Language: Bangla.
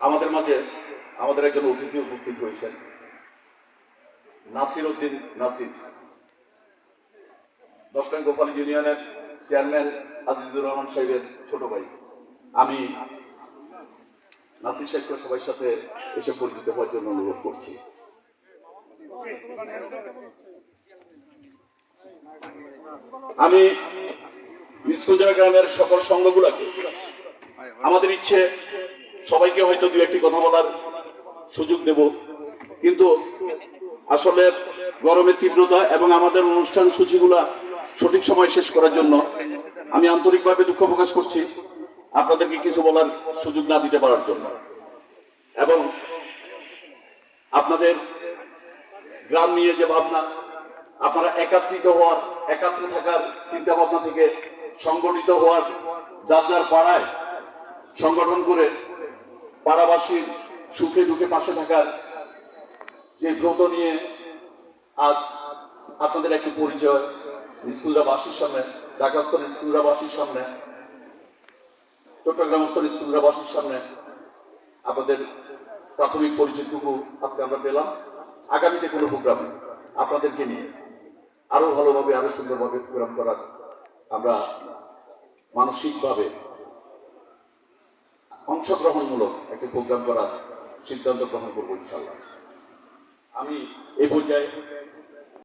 আমাদের মাঝে আমাদের একজন অতিথি উপস্থিত হয়েছেন। নাসির উদ্দিন নাসির। দশটান গোপাল ইউনিয়নের চেয়ারম্যান আজিজুর রহমান সাহেবের ছোট ভাই। আমি নাসির সাহেবকে সবার সাথে এসে পরিচিত হওয়ার জন্য অনুরোধ করছি। আমি বিস্কুজা গ্রামের সকল সংঘগুলোকে, আমাদের ইচ্ছে সবাইকে হয়তো দু একটি কথা বলার সুযোগ দেব। কিন্তু আসলে গরমের তীব্রতা এবং আমাদের অনুষ্ঠান সূচিগুলা সঠিক সময় শেষ করার জন্য আমি আন্তরিকভাবে দুঃখ প্রকাশ করছি আপনাদেরকে কিছু বলার সুযোগ না দিতে পারার জন্য। এবং আপনাদের গ্রাম নিয়ে যে ভাবনা, আপনারা একাত্রিত হওয়ার, একাত্র থাকার চিন্তা ভাবনা থেকে সংগঠিত হওয়ার, যার যার পাড়ায় সংগঠন করে পাড়াবাসীর সুখে দুঃখে পাশে থাকার যে ব্রত নিয়ে আজ আপনাদের একটি পরিচয়, স্কুলরাবাসীর সামনে ঢাকাস্থল স্কুলরাবাসীর সামনে চট্টগ্রামস্থল স্কুলরাবাসীর সামনে আপনাদের প্রাথমিক পরিচয়টুকু আজকে আমরা পেলাম। আগামীতে কোনো প্রোগ্রাম আপনাদেরকে নিয়ে আরও ভালোভাবে, আরও সুন্দরভাবে প্রোগ্রাম করার আমরা মানসিকভাবে অংশগ্রহণমূলক একটি প্রোগ্রাম করার সিদ্ধান্ত গ্রহণ করব ইনশাল্লাহ আমি এই পর্যায়ে